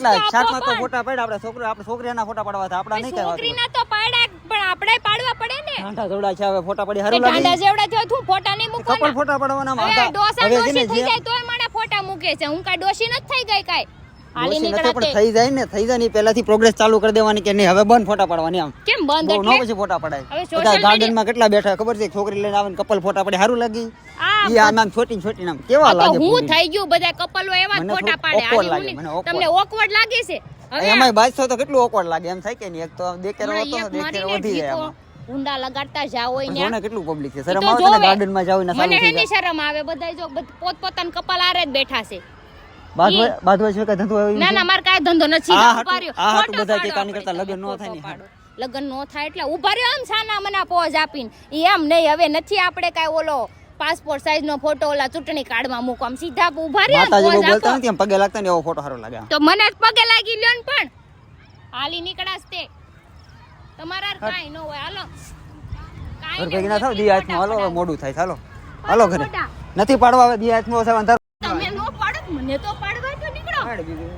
કેટલા તો માં તો ફોટા પાડ્યા આપણે છોકરો આપણે છોકરીના ફોટા પાડવા હતા આપણા નહીં કહેવા છોકરીના તો પાડ્યા પણ આપણે પાડવા પડે ને. ઢાંઢા જોડા છે હવે ફોટા પડી તે લાગે ગાંડા જેવડા થયો તું ફોટા નહીં કપલ ફોટા પાડવાના હતા. ડોસા ડોસી થઈ જાય તોય મને ફોટા મૂકે છે. હું કા ડોસી નથી થઈ ગઈ કાઈ. હાલી ડોશી નથી પણ નીકળાતે થઈ જાય ને થઈ જાય ને પહેલાથી પ્રોગ્રેસ ચાલુ કરી દેવાની કે નહીં. હવે બંધ ફોટા પાડવાની આમ. કેમ બંધ બહુ ન પછી ફોટા પડાય. હવે ગાર્ડનમાં કેટલા બેઠા ખબર છે? છોકરી લઈને આવે કપલ ફોટા પડે સારું લાગી ઈ આમ આમ છોટી છોટી આમ કેવા લાગે હું થઈ ગયું બધા કપલો એવા ફોટા પાડે. awkward હાલી લાગે, હું મને નહીં. awkward. તમને ઓકવર્ડ લાગે છે? હવે એમાંય બાજતો તો કેટલું ઓકવર્ડ લાગે? એમ થાય કે નહીં? એક તો દેખેરો હતો દેખેરો વધી જાય ઊંડા લગાડતા જાવ હોય ને કેટલું પબ્લિક છે. શરમ આવે ને ગાર્ડનમાં જાવ ને મને એની શરમ આવે. બધા જો પોત પોતાના કપાલ આરે જ બેઠા છે. ધંધો ના ના મારે કાંઈ ધંધો નથી. બધા લગ્ન થાય ને. લગ્ન નો થાય એટલે ઊભા રહ્યો આમ સાના મને પોઝ આપીને. એમ નહીં હવે નથી આપણે કાંઈ ઓલો પાસપોર્ટ સાઈઝ નો ફોટો ઓલા ચૂંટણી કાર્ડમાં મૂકો. આમ સીધા ઊભા રહ્યા માતાજી બોલતા નથી એમ પગે લાગતા ને એવો ફોટો સારો લાગે. તો મને જ પગે લાગી લ્યો ને પણ. હાલી નીકળાશ તે. તમારા કાંઈ ન હોય. હાલો. કાંઈ ભેગી ના થાવ દી હાથમાં હાલો મોડું થાય હાલો. ઘરે. નથી પાડવા હવે દી હાથમાં તમે નો પાડો મને તો પાડવા તો નીકળો. પાડ બીજું.